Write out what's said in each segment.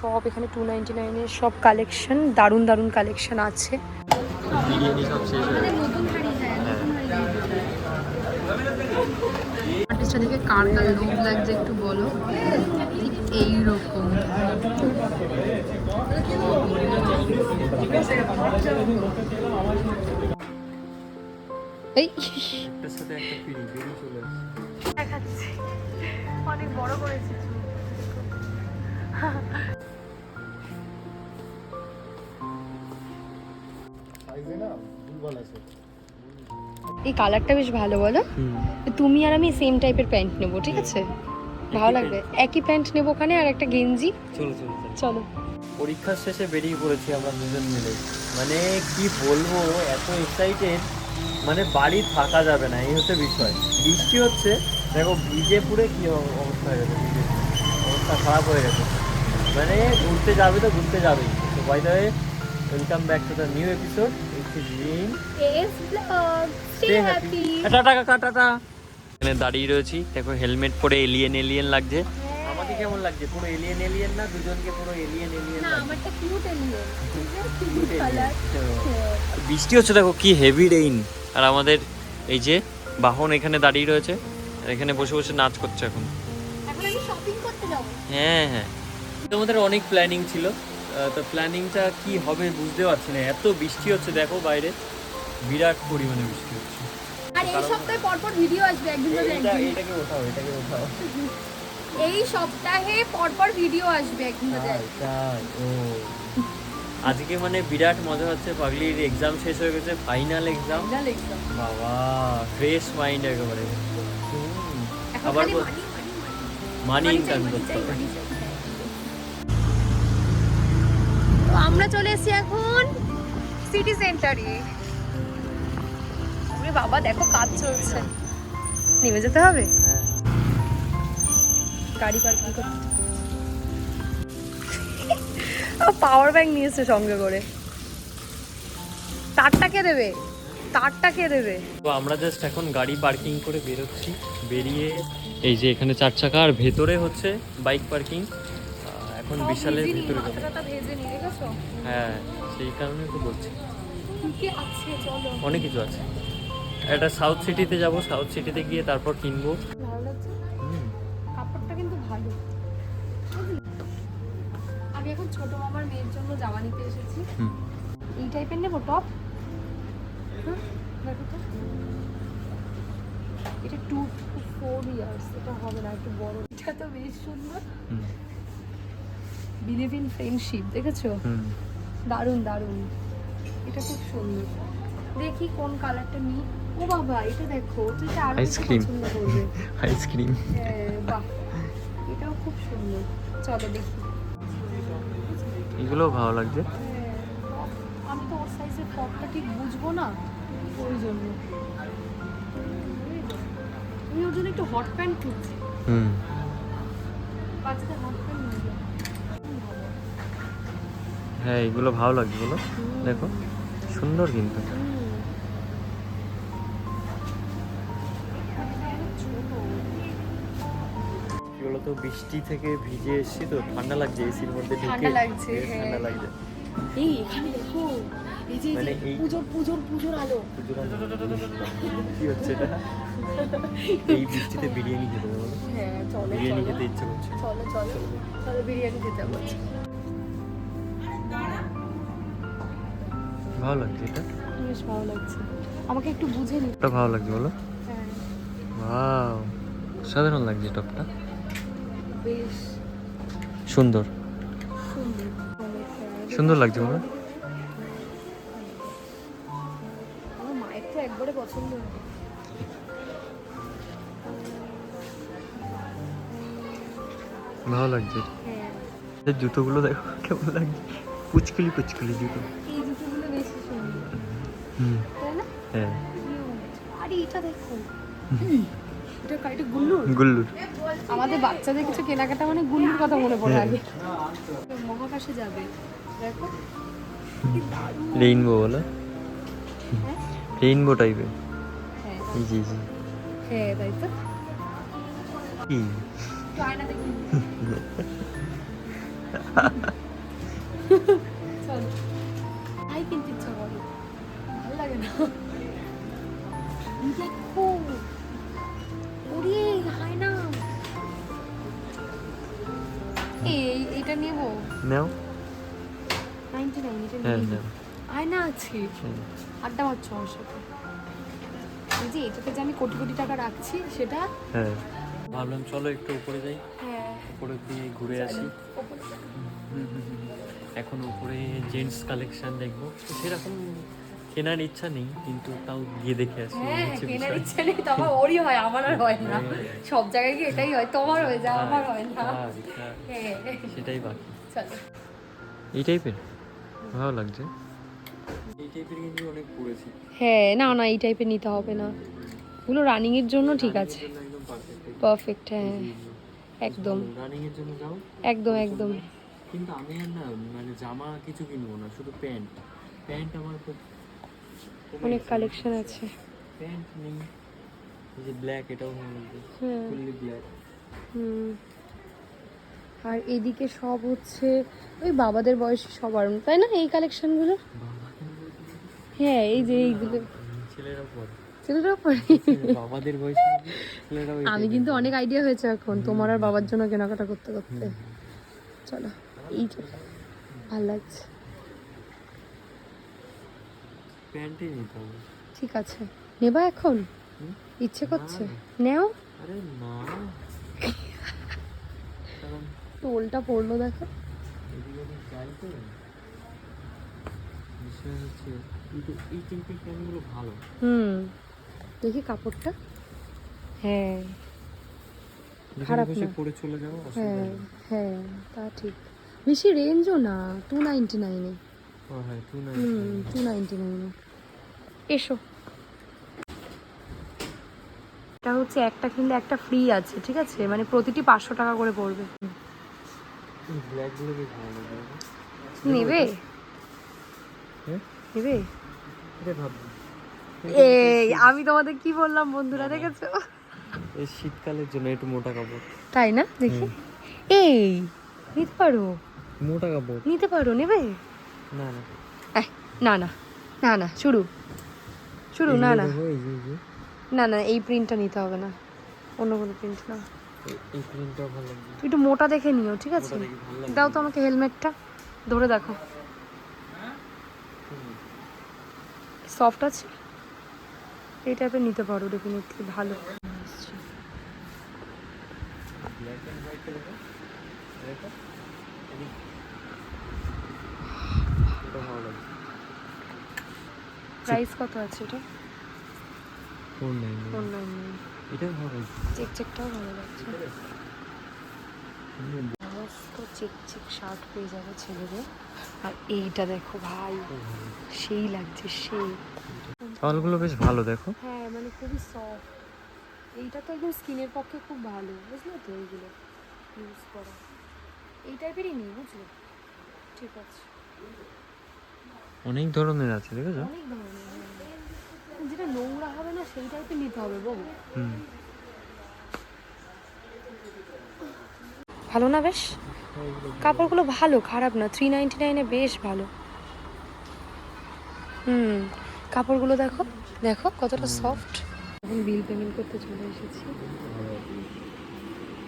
সব এখানে two ninety নাইনের সব কালেকশন দারুণ দারুণ কালেকশন আছে। বিরিয়ানি সব শেষ গেছে আর্টিস্টটা দেখে কার কার লোভ লাগছে একটু বলো। এইরকম। এই অনেক বড় করেছে। এই কালারটা বেশ ভালো বলো। তুমি আর আমি সেম টাইপের প্যান্ট নেব ঠিক আছে? ভালো লাগবে। একই প্যান্ট নেব ওখানে আর একটা গেঞ্জি? চলো চলো চলো। পরীক্ষার শেষে বেরিয়ে পড়েছি আমরা দুজন মিলে। মানে কি বলব এত এক্সাইটেড মানে বাড়ি থাকা যাবে না এই হচ্ছে বিষয়। বৃষ্টি হচ্ছে দেখো ভিজে পুরে কি অবস্থা হয়ে গেছে অবস্থা খারাপ হয়ে গেছে। মানে ঘুরতে যাবে তো ঘুরতে যাবেই তো by the welcome back to the new episode এখানে দাঁড়িয়ে রয়েছি। দেখো হেলমেট পরে এলিয়েন এলিয়েন লাগছে। আমাকে কেমন লাগছে? পুরো এলিয়েন এলিয়েন না? দুজনকে পুরো এলিয়েন এলিয়েন লাগছে। আমারটা কিউট এলিয়েন Cute alien। তো। বৃষ্টি হচ্ছে দেখো কি হেভি রেইন আর আমাদের এই যে বাহন এখানে দাঁড়িয়ে রয়েছে আর এখানে বসে বসে নাচ করছে এখন। এখন আমি শপিং করতে যাব। হ্যাঁ হ্যাঁ। তোমাদের অনেক প্ল্যানিং ছিল। তো প্ল্যানিংটা কি হবে বুঝতে পারছি না। এত বৃষ্টি হচ্ছে দেখো বাইরে। বিরাট পরিমাণে বৃষ্টি হচ্ছে। আর এই সপ্তাহে পরপর ভিডিও আসবে একদিন ধরে একদিন। এটাকে ওঠাও এটাকে ওঠাও। এই সপ্তাহে পরপর ভিডিও আসবে একদিন তাই, ও। আজকে মানে বিরাট মজা হচ্ছে পাগলির এক্সাম শেষ হয়ে গেছে ফাইনাল এক্সাম বাবা ফ্রেশ মাইন্ড একেবারে। আবার মানি ইনকাম করতে হবে মানি চাই। তো আমরা চলে এসেছি এখন সিটি সেন্টারে বাবা, দেখো কাজ চলছে। নেমে যেতে হবে? গাড়ি পার্কিং করতে। পাওয়ার ব্যাংক নিয়েছে সঙ্গে করে। তারটা কে দেবে? তারটা কে দেবে? তো আমরা জাস্ট এখন গাড়ি পার্কিং করে বেরোচ্ছি। বেরিয়ে এই যে এখানে চার চাকা, আর ভেতরে হচ্ছে বাইক পার্কিং এখন বিশালের ভিতরে যাব। হ্যাঁ সেই কারণে তো বলছি। অনেক কিছু আছে। একটা সাউথ সিটিতে যাব সাউথ সিটিতে গিয়ে তারপর কিনবো। কাপড়টা কিন্তু ভালো। আমি এখন ছোট মামার মেয়ের জন্য জামা নিতে এসেছি। এই টাইপের নেব টপ এটা টু ফোর ইয়ার্স এটা হবে না একটু বড়। এটা তো বেশ সুন্দর। বিলিভ ইন ফ্রেন্ডশিপ দেখেছ? দারুণ দারুণ। এটা খুব সুন্দর। দেখি কোন কালারটা নিই। ও বাবা এটা দেখো তুই আরও আইসক্রিম হ্যাঁ বাহ। এটাও খুব সুন্দর। চলো দেখি। এগুলোও ভালো লাগছে। হ্যাঁ, আমি তো ওর সাইজের টপটা ঠিক বুঝব না। ওই জন্য। আমি ওর জন্য একটু হট প্যান্ট খুঁজছি। হুম। বাচ্চাদের হট হ্যাঁ এগুলো ভালো লাগছে বলো। দেখো সুন্দর কিন্তু। বলতো বৃষ্টি থেকে ভিজে এসেছি তো ঠান্ডা লাগছে এসির মধ্যে ঢুকে। ঠান্ডা লাগছে, হ্যাঁ। এই এখানে দেখো এই যে মানে পুজোর পুজোর পুজোর আলো। কি হচ্ছে এটা? এই বৃষ্টিতে বিরিয়ানি খেতে বলো হ্যাঁ চলো বিরিয়ানি খেতে ইচ্ছে করছে। চলো চলো। চলো। বিরিয়ানি খেতে ভালো লাগছে এটা? বেশ ভালো লাগছে। আমাকে একটু বুঝে নি এটা ভালো লাগছে বলো। হ্যাঁ। ওয়াও সাধারণ লাগছে টপটা। বেশ। সুন্দর। সুন্দর লাগছে বলো মায়ের তো একবারে পছন্দ ভালো লাগছে। হ্যাঁ। জুতোগুলো দেখো কেমন লাগছে। কুচকুলি কুচকুলি জুতো হ্যাঁ। গুল্লুর? আমাদের বাচ্চাদের কিছু কেনাকাটা মানে গুল্লুর কথা মনে পড়ে হ্যাঁ। আগে। মহাকাশে যাবে। দেখো। রেইনবো বলো? হ্যাঁ। রেইনবো টাইপের। হ্যাঁ। এই যে। হ্যাঁ তাই তো। কি? চল। তাই কিনতে ইচ্ছা করে। ভালো লাগে না। দেখো ওরে হয় না। এই এটা নেব। নাও। নাইনটি নাইন এটা হ্যাঁ আয়না আছে। আড্ডা মারছ আমার সাথে। এই যে এটাতে যে আমি কোটি কোটি টাকা রাখছি সেটা হ্যাঁ। ভাবলাম চলো একটু উপরে যাই। হ্যাঁ। উপরে দিয়ে ঘুরে আসি। এখন উপরে জেন্টস কালেকশন দেখব। তো সেরকম কেনার ইচ্ছা নেই কিন্তু তাও গিয়ে দেখে আসি হ্যাঁ কেনার ইচ্ছা নেই তো আমার ওরই হয় আমার আর হয় না। হ্যাঁ। সব জায়গায় গিয়ে এটাই হয় তোমার হয়ে যায় আমার হয় না। হ্যাঁ, হ্যাঁ সেটাই বাকি। চলো। এই টাইপের? ভালো লাগছে। এই টাইপের কিন্তু অনেক পড়েছি। হ্যাঁ না না এই টাইপের নিতে হবে না। ওগুলো রানিং এর জন্য ঠিক আছে। পারফেক্ট পারফেক্ট হ্যাঁ। একদম। রানিং এর জন্য যাও। একদম একদম। কিন্তু আমি আর না মানে জামা কিছু কিনবো না শুধু প্যান্ট। প্যান্ট আমার খুব অনেক। কালেকশন আছে। প্যান্ট নেই। এই যে ব্ল্যাক এটাও ফুললি ব্ল্যাক হুম। আর এদিকে সব হচ্ছে ওই বাবাদের বয়সী সবার তাই না এই কালেকশনগুলো হ্যাঁ এই যে এইগুলো। ছেলেরা পরে। ছেলেরাও পরে? বাবাদের বয়সে আমি কিন্তু অনেক আইডিয়া হয়েছে এখন তোমার আর বাবার জন্য কেনাকাটা করতে করতে। চলো। এই যে ভালো লাগছে। প্যান্টই নিতে হবে। ঠিক আছে। নেবা এখন? ইচ্ছে করছে? নেও। আরে না। টোলটা পড়ল দেখো। হুম। দেখি কাপড়টা। হ্যাঁ। খারাপ পরে চলে যাব হ্যাঁ হ্যাঁ তা ঠিক। বেশি রেঞ্জও না টু নাইনটি নাইনে টু হুম টু নাইনটি নাইনে এসো। এটা হচ্ছে একটা কিনলে একটা ফ্রি আছে ঠিক আছে? মানে প্রতিটি পাঁচশো টাকা করে পড়বে। নেবে? হ্যাঁ? নেবে? এই আমি তোমাদের কি বললাম বন্ধুরা দেখেছ? এই শীতকালের জন্য একটু মোটা কাপড়। তাই না? দেখি। এই নিতে পারো। মোটা কাপড় নিতে পারো নেবে? না না। না না না না শুরু। শুরু না না। না না এই প্রিন্টটা নিতে হবে না। অন্য কোনো প্রিন্ট না। এই- প্রিন্টটাও ভালো একটু মোটা দেখে নিও ঠিক আছে? দাও তো আমাকে হেলমেটটা ধরে দেখো। সফট আছে? এই টাইপের নিতে পারো ডেফিনেটলি ভালো। ব্ল্যাক এন্ড হোয়াইট এটা ভালো লাগবে প্রাইস কত আছে এটা? ফোর নাইন ফোর নাইন এটা ভালো লাগবে চেক চেকটাও ভালো লাগছে। সমস্ত চেক চেক শার্ট পেয়ে যাবে ছেলেদের। আর এইটা দেখো ভাই সেই লাগছে সেই। চালগুলো বেশ ভালো দেখো। হ্যাঁ মানে খুবই সফট এইটা তো একদম স্কিনের পক্ষে খুব ভালো বুঝলে তো এইগুলো ইউজ করা। এই টাইপেরই নেই বুঝলে? ঠিক আছে। অনেক ধরনের আছে দেখেছ? অনেক ধরনের হ্যাঁ। যেটা নোংরা হবে না সেই টাইপের নিতে হবে বাবু হুম। ভালো না বেশ? কাপড়গুলো ভালো খারাপ না থ্রি নাইনটি নাইনে বেশ ভালো। হুম কাপড়গুলো দেখো দেখো কতটা সফট এখন বিল পেমেন্ট করতে চলে এসেছি।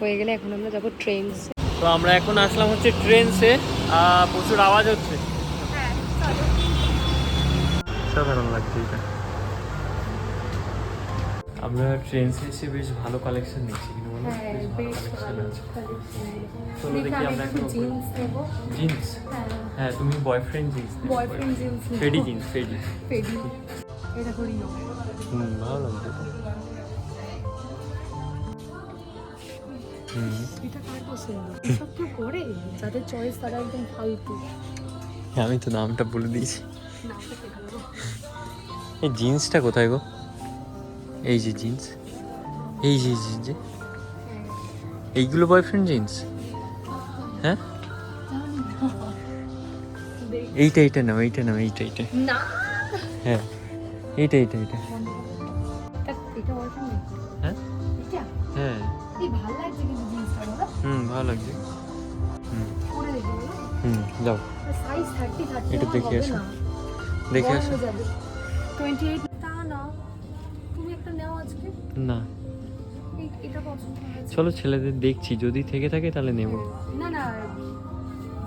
হয়ে গেলে এখন আমরা যাব ট্রেনসে তো আমরা এখন আসলাম হচ্ছে ট্রেনসে প্রচুর আওয়াজ হচ্ছে। সাধারণ লাগছে এটা। আমরা ট্রেনসে এসে বেশ ভালো কালেকশন দেখছি কিন্তু বলো হ্যাঁ বেশ ভালো কালেকশন আছে। চলো দেখি আমরা এখন জিন্স নেব। জিন্স হ্যাঁ। হ্যাঁ তুমি বয়ফ্রেন্ড জিন্স বয়ফ্রেন্ড জিন্স ফেডি জিন্স ফেডি পেডি এটা করি না হুম ভালো লাগছে হুম। এটা কার পছন্দ? কেউ করে যাদের চয়েস তারা একদম ফালতু। হ্যাঁ, আমি তো নামটা বলে দিয়েছি। এই জিন্সটা কোথায় গো? এই যে জিন্স। এই যে যে এইগুলো বয়ফ্রেন্ড জিন্স হ্যাঁ? এইটা এইটা নাও এইটা নাও এইটা এইটা। হ্যাঁ। এইটা এইটা এইটা। এটা এটা হ্যাঁ? হ্যাঁ। হুম ভালো লাগছে। হুম। হুম যাও। একটু দেখে আসো। দেখে আসো। টোয়েন্টি এইট তা না। তুমি একটা নাও আজকে। না। এটা পছন্দ হয়েছে। চলো ছেলেদের দেখছি। যদি থেকে থাকে তাহলে নেব। না না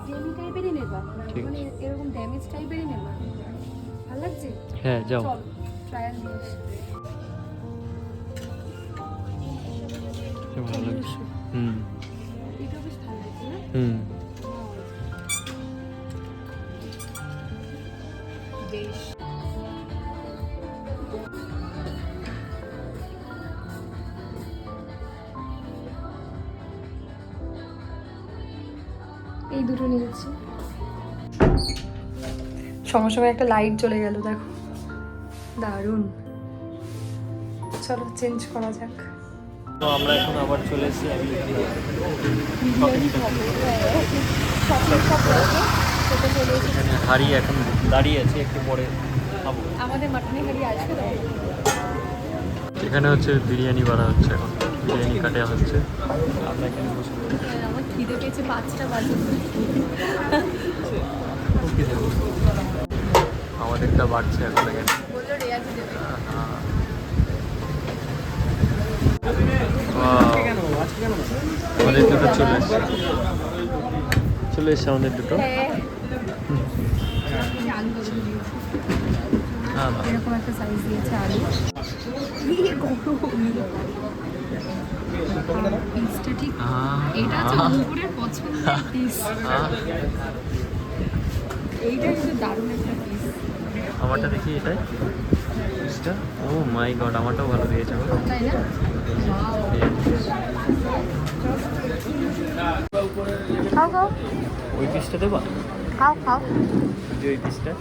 জেমি টাইপেরই নেবা। মানে এরকম ড্যামেজ টাইপেরই নেবা। ভালো লাগছে? হ্যাঁ যাও। ট্রায়াল ভালো লাগছে। হুম। সঙ্গে সঙ্গে একটা লাইট চলে গেল দেখো। দারুণ। চলো চেঞ্জ করা যাক। তো আমরা এখন আবার চলে এসেছি এখানে হাড়ি এখন দাঁড়িয়ে আছে একটু পরে খাব। আমাদের মাটনি হাড়ি আসবে তো? এখানে হচ্ছে বিরিয়ানি বানা হচ্ছে এখন বিরিয়ানি কাটা হচ্ছে। আমরা এখানে বসে আমার খিদে পেয়েছে পাঁচটা বাজে। আমাদেরটা বাড়ছে এখন Wow. আমাদের দুটো চলে এসছে চলে এসছে আমাদের দুটো হ্যাঁ এরকম একটা সাইজ দিয়েছে আলু পিসটা ঠিক এটা হচ্ছে অঙ্কুরের পছন্দের পিস এইটা কিন্তু দারুণ একটা পিস আমারটা দেখি এটাই। পিসটা ও মাই গড আমারটাও ভালো দিয়েছে ওই পিসটা দেবা? খাও খাও। ওই যে ওই পিসটা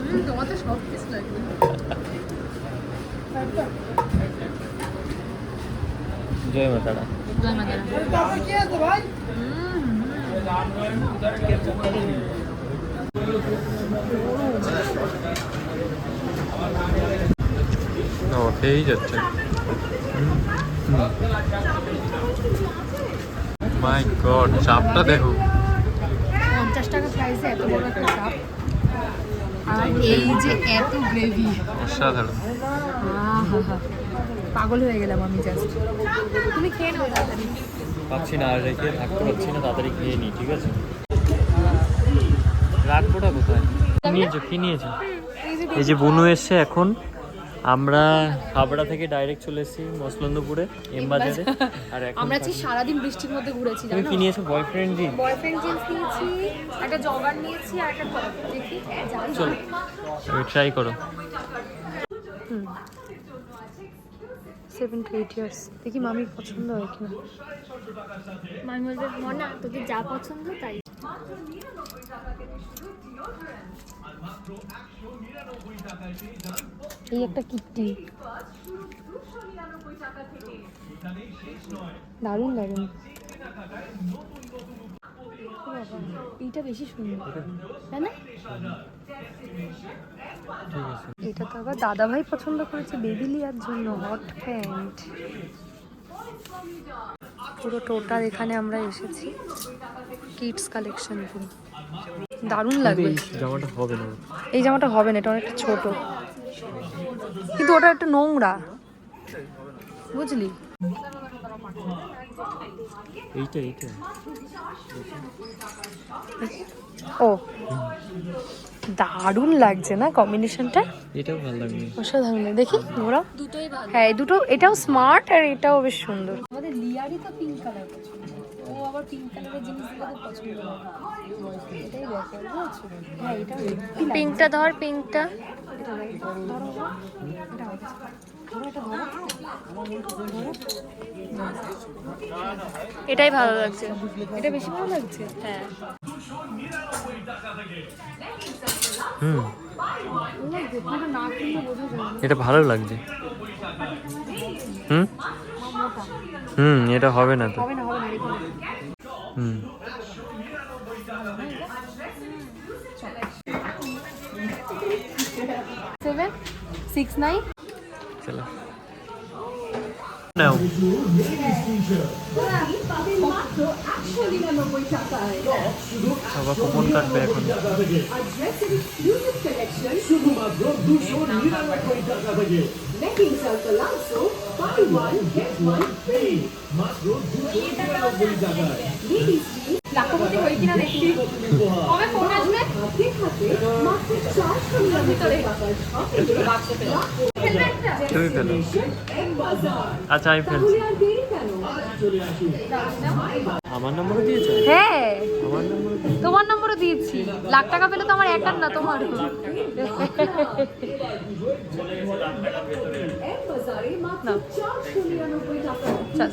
হুম সব পিস লাগবে জয় মাতারা জয় মাতারা ও খেয়েই যাচ্ছে। মাই গড চাপটা দেখো। পঞ্চাশ টাকা প্রাইসে এত বড় একটা কাপ আর এই যে এত গ্রেভি অসাধারণ। পাগল হয়ে গেলাম আমি জাস্ট তুমি খেয়ে নাও তাড়াতাড়ি। পাচ্ছি না আর রেখে থাকতে পারছি না তাড়াতাড়ি খেয়ে নিই ঠিক আছে? রাখবোটা কোথায়? নিয়েছো? কি নিয়েছো? এই যে বুনু এসছে এখন আমরা হাবড়া থেকে ডাইরেক্ট চলে এসেছি মসলন্দপুরে এম বাজারে আর এখন আমরা আজকে সারাদিন বৃষ্টির মধ্যে ঘুরেছি তুমি জানো? কি নিয়েছো? বয়ফ্রেন্ড জি বয়ফ্রেন্ড জিন্স নিয়েছি একটা জগার নিয়েছি আর একটা দেখি। চলো ট্রাই করো। সেভেন টু এইট ইয়ার্স দেখি মামির পছন্দ হয় কিনা। মামি বলবে মনা তোকে যা পছন্দ তাই এই একটা কিট্টি। দারুণ দারুণ। এইটা বেশি সুন্দর। তাই না? এটা তো আবার দাদা ভাই পছন্দ করেছে বেবি লিয়ার জন্য হট প্যান্ট। পুরো টোটাল এখানে আমরা এসেছি। কিডস কালেকশন পুরো দারুণ লাগবে। জামাটা হবে না। এই জামাটা হবে না এটা অনেকটা ছোট। কিন্তু ওটা একটা নোংরা। বুঝলি? এইটা এইটা। ও। দারুণ লাগছে না কম্বিনেশনটা এটাও ভালো লাগবে। অসাধারণ। দেখি ওরা দুটোই ভালো হ্যাঁ এই দুটো এটাও স্মার্ট আর এটাও বেশ সুন্দর। আমাদের লিয়ারই তো পিঙ্ক কালার পিঙ্ক কালারের জিনিসগুলো খুব পছন্দ এটাই ব্যাপার বুঝেছ হ্যাঁ। এটা পিঙ্কটা ধর পিঙ্কটা। এটাই ভালো লাগছে। এটা বেশি ভালো লাগছে? হ্যাঁ। হুম। এটা ভালো লাগছে। হুম? হুম এটা হবে না তো। হবে না হবে না হুম। সেভেন সিক্স নাইন চলো। নাও। সবার কুপন কাটবে এখন। শুধুমাত্র দুশো নিরানব্বই টাকা থেকে লাখপতি হই কিনা দেখি কবে ফোন আসবে মাত্র চারশো তুমি ফেলো। আচ্ছা আমি ফেলছি। আমার নম্বরও দিয়েছ? হ্যাঁ। আমার নম্বর তোমার নম্বরও দিয়েছি। লাখ টাকা পেলে তো আমার একার না তোমার। এক